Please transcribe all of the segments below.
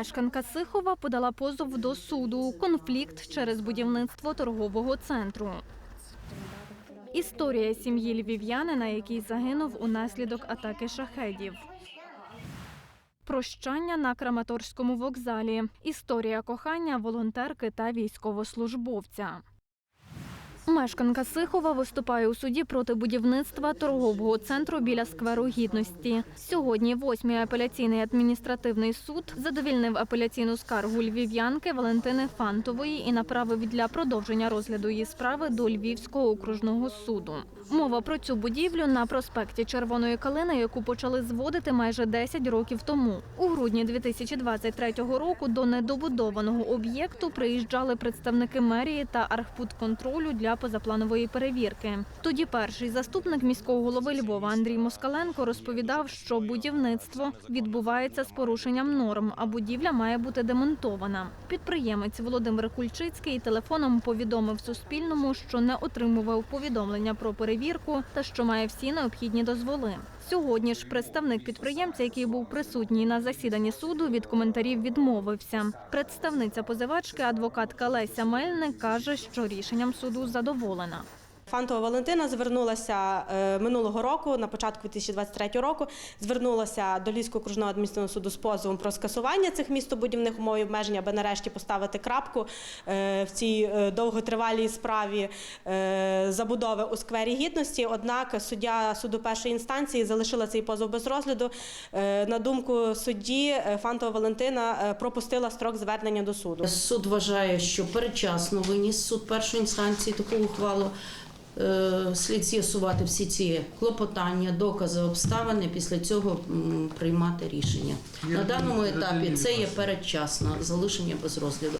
Мешканка Сихова подала позов до суду. Конфлікт через будівництво торгового центру. Історія сім'ї львів'янина, який загинув унаслідок атаки шахедів. Прощання на Краматорському вокзалі. Історія кохання волонтерки та військовослужбовця. Мешканка Сихова виступає у суді проти будівництва торгового центру біля скверу гідності. Сьогодні восьмий апеляційний адміністративний суд задовільнив апеляційну скаргу львів'янки Валентини Фантової і направив для продовження розгляду її справи до Львівського окружного суду. Мова про цю будівлю на проспекті Червоної калини, яку почали зводити майже 10 років тому. У грудні 2023 року до недобудованого об'єкту приїжджали представники мерії та архпудконтролю для позапланової перевірки. Тоді перший заступник міського голови Львова Андрій Москаленко розповідав, що будівництво відбувається з порушенням норм, а будівля має бути демонтована. Підприємець Володимир Кульчицький телефоном повідомив Суспільному, що не отримував повідомлення про перевірку та що має всі необхідні дозволи. Сьогодні ж представник підприємця, який був присутній на засіданні суду, від коментарів відмовився. Представниця позивачки, адвокатка Леся Мельник, каже, що рішенням суду задоволена. Фантова Валентина звернулася е, минулого року, на початку 2023 року, звернулася до Львівського окружного адміністративного суду з позовом про скасування цих містобудівних умов і обмежень, аби нарешті поставити крапку е, в цій е, довготривалій справі забудови у сквері гідності. Однак суддя суду першої інстанції залишила цей позов без розгляду. На думку судді, Фантова Валентина пропустила строк звернення до суду. Суд вважає, що передчасно виніс суд першої інстанції таку ухвалу. Е, Слід з'ясувати всі ці клопотання, докази, обставини, після цього приймати рішення. На даному етапі це є передчасно залишення без розгляду.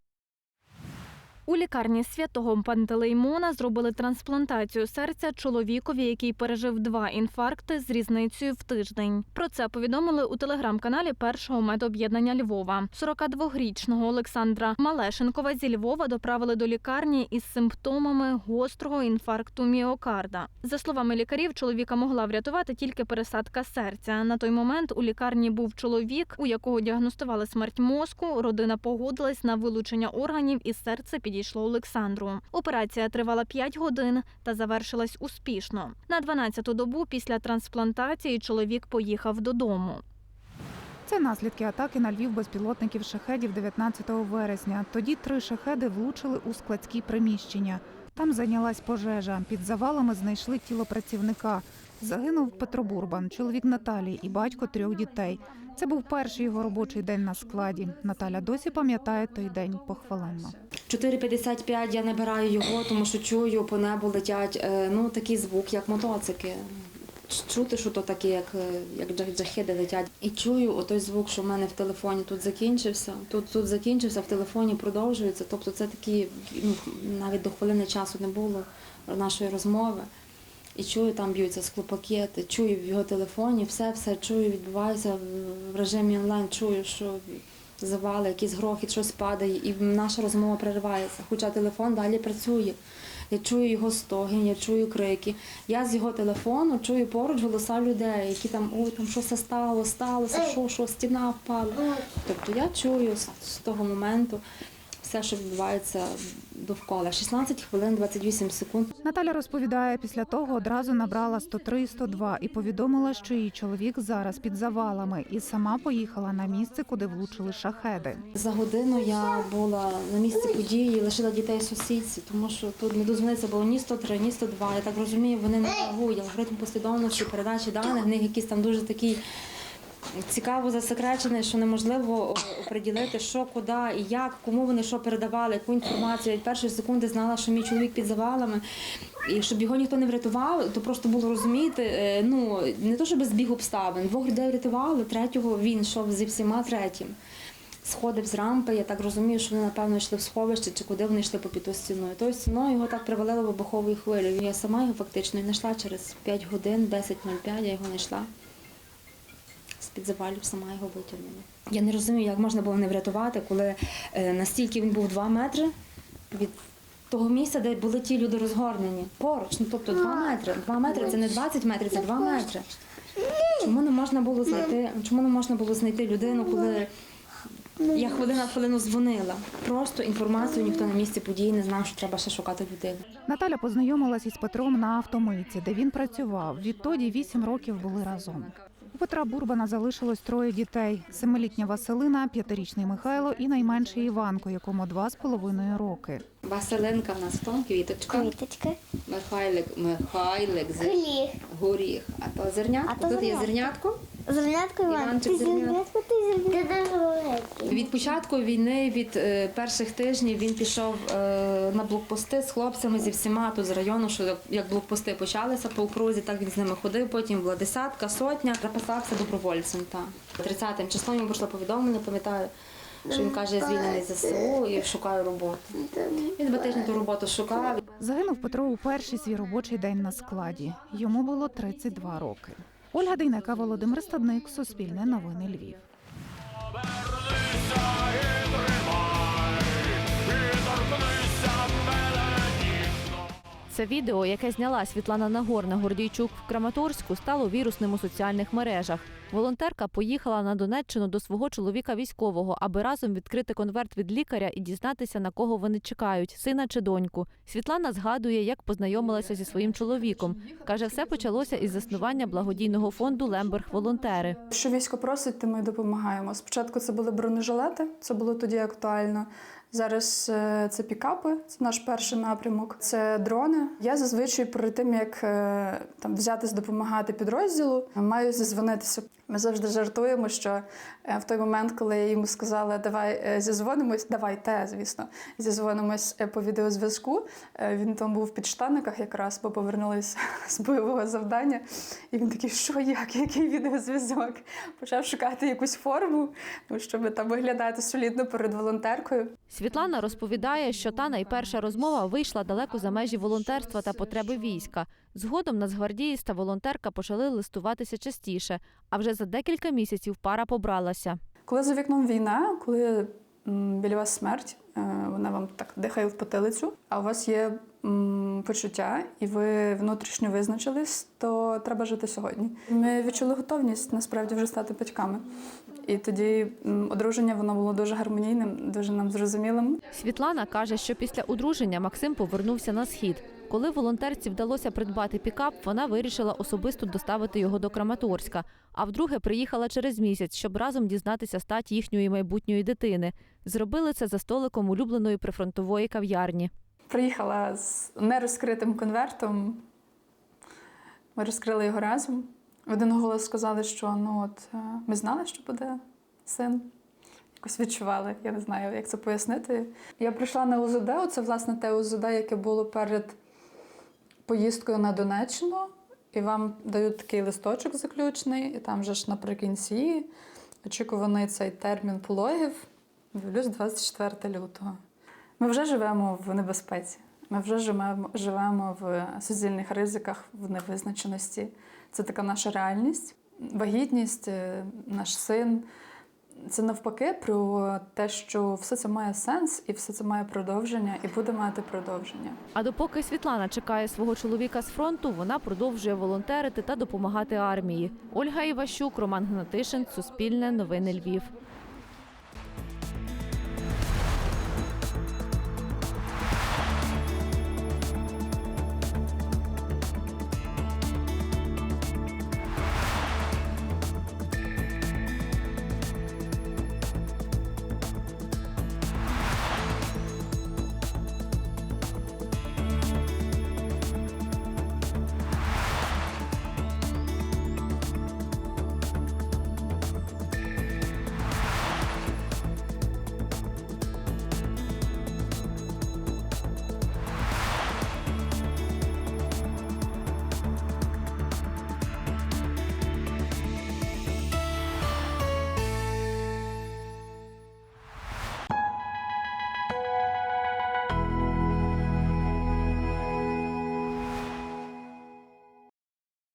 У лікарні святого Пантелеймона зробили трансплантацію серця чоловікові, який пережив два інфаркти з різницею в тиждень. Про це повідомили у телеграм-каналі першого медоб'єднання Львова. 42-річного Олександра Малешенкова зі Львова доправили до лікарні із симптомами гострого інфаркту міокарда. За словами лікарів, чоловіка могла врятувати тільки пересадка серця. На той момент у лікарні був чоловік, у якого діагностували смерть мозку. Родина погодилась на вилучення органів, і серце підійшло Олександру. Операція тривала 5 годин та завершилась успішно. На 12-ту добу після трансплантації чоловік поїхав додому. Це наслідки атаки на Львів безпілотників шахедів 19 вересня. Тоді три шахеди влучили у складські приміщення. Там зайнялась пожежа. Під завалами знайшли тіло працівника. Загинув Петро Бурбан, чоловік Наталії і батько трьох дітей. Це був перший його робочий день на складі. Наталя досі пам'ятає той день похваленно. 4.55 я набираю його, тому що чую, по небу летять е, ну, такий звук, як мотоцики. Чути, що то таке, як, е, як джах- джахеди летять. І чую отой звук, що в мене в телефоні тут закінчився. Тут, тут закінчився, в телефоні продовжується. Тобто це такі, ну, навіть до хвилини часу не було нашої розмови. І чую, там б'ються склопакети, чую в його телефоні, все, все чую, відбувається в режимі онлайн, чую, що завали, якийсь грохіт, щось падає, і наша розмова переривається. Хоча телефон далі працює. Я чую його стогін, я чую крики. Я з його телефону чую поруч голоса людей, які там ой, там щось стало, сталося, що, що, стіна впала. Тобто я чую з, з того моменту все, що відбувається довкола. 16 хвилин 28 секунд. Наталя розповідає, після того одразу набрала 103 і 102 і повідомила, що її чоловік зараз під завалами, і сама поїхала на місце, куди влучили шахеди. За годину я була на місці події, лишила дітей сусідці, тому що тут не дозвониться було ні 103, ні 102. Я так розумію, вони не реагують. Алгоритм послідовності передачі даних, в них якийсь там дуже такий цікаво засекречений, що неможливо оприділити, що, куди і як, кому вони що передавали, яку інформацію. Я від першої секунди знала, що мій чоловік під завалами. І щоб його ніхто не врятував, то просто було розуміти, е, ну не то, щоб збіг обставин. Двох людей врятували, третього він йшов зі всіма третім. Сходив з рампи, я так розумію, що вони, напевно, йшли в сховище чи куди вони йшли по під тою стіною. Тою стіною його так привалило вибуховою хвилею. Я сама його фактично знайшла через 5 годин, 10.05 я його знайшла. Завалів сама його витягнула. Я не розумію, як можна було не врятувати, коли е, настільки він був 2 метри від того місця, де були ті люди розгорнені. Поруч, ну тобто 2 метри. 2 метри це не 20 метрів, це 2 метри. Чому не можна було знайти, чому не можна було знайти людину, коли Я хвилина в хвилину дзвонила. Просто інформацію ніхто на місці події не знав, що треба ще шукати людину. Наталя познайомилась із Петром на автомийці, де він працював. Відтоді вісім років були разом. У Петра Бурбана залишилось троє дітей: семилітня Василина, п'ятирічний Михайло і найменший Іванко, якому два з половиною роки. Василинка в нас хто? Квіточка. Квіточка, Михайлик, Михайлик, кліх, горіх. А то зернятко. А то Тут є зернятко. зернятко. Іван. Ти зернятко. ти зернятко. Ти дуже великий. Від початку війни, від е, перших тижнів, він пішов е, на блокпости з хлопцями зі всіма тут з району, що як- блокпости почалися по окрузі, так він з ними ходив. Потім була десятка, сотня. Записався добровольцем. Та 30-м числом йому прийшло повідомлення, пам'ятаю, що він каже, звільнений ЗСУ і шукаю роботу. Він два тижні ту роботу шукав. Загинув Петро у перший свій робочий день на складі. Йому було 32 роки. Ольга Дейнека, Володимир Стадник, Суспільне новини Львів. Це відео, яке зняла Світлана Нагорна Гордійчук в Краматорську, стало вірусним у соціальних мережах. Волонтерка поїхала на Донеччину до свого чоловіка військового, аби разом відкрити конверт від лікаря і дізнатися, на кого вони чекають сина чи доньку. Світлана згадує, як познайомилася зі своїм чоловіком. каже, все почалося із заснування благодійного фонду Лемберг Волонтери. Що військо просить, то ми допомагаємо. Спочатку це були бронежилети, це було тоді актуально. Зараз е, це пікапи, це наш перший напрямок. Це дрони. Я зазвичай перед тим як е, там взятись допомагати підрозділу, маю зізвонитися. Ми завжди жартуємо, що е, в той момент, коли я йому сказала, давай е, зізвонимось, давайте, звісно, зізвонимось е, по відеозв'язку. Він там був в підштанниках якраз, бо повернулися з бойового завдання. І він такий, що як, який відеозв'язок? Почав шукати якусь форму, ну, щоб там виглядати солідно перед волонтеркою. Світлана розповідає, що та найперша розмова вийшла далеко за межі волонтерства та потреби війська. Згодом нацгвардієць та волонтерка почали листуватися частіше, а вже за декілька місяців пара побралася. Коли за вікном війна, коли біля вас смерть, е, вона вам так дихає в потилицю, а у вас є почуття, і ви внутрішньо визначились, то треба жити сьогодні. Ми відчули готовність насправді вже стати батьками. І тоді одруження воно було дуже гармонійним, дуже нам зрозумілим. Світлана каже, що після одруження Максим повернувся на схід. Коли волонтерці вдалося придбати пікап, вона вирішила особисто доставити його до Краматорська. А вдруге приїхала через місяць, щоб разом дізнатися стать їхньої майбутньої дитини. Зробили це за столиком улюбленої прифронтової кав'ярні. Приїхала з нерозкритим конвертом. Ми розкрили його разом. В один голос сказали, що ну от е, ми знали, що буде син. Якось відчували, я не знаю, як це пояснити. Я прийшла на УЗД, це власне те УЗД, яке було перед поїздкою на Донеччину, і вам дають такий листочок заключний, і там же ж наприкінці очікуваний цей термін пологів. Дивлюсь 24 лютого. Ми вже живемо в небезпеці. Ми вже живемо, живемо в суцільних ризиках, в невизначеності. Це така наша реальність. Вагітність, е, наш син. Це навпаки про те, що все це має сенс і все це має продовження, і буде мати продовження. А допоки Світлана чекає свого чоловіка з фронту, вона продовжує волонтерити та допомагати армії. Ольга Іващук, Роман Гнатишин, Суспільне, Новини Львів.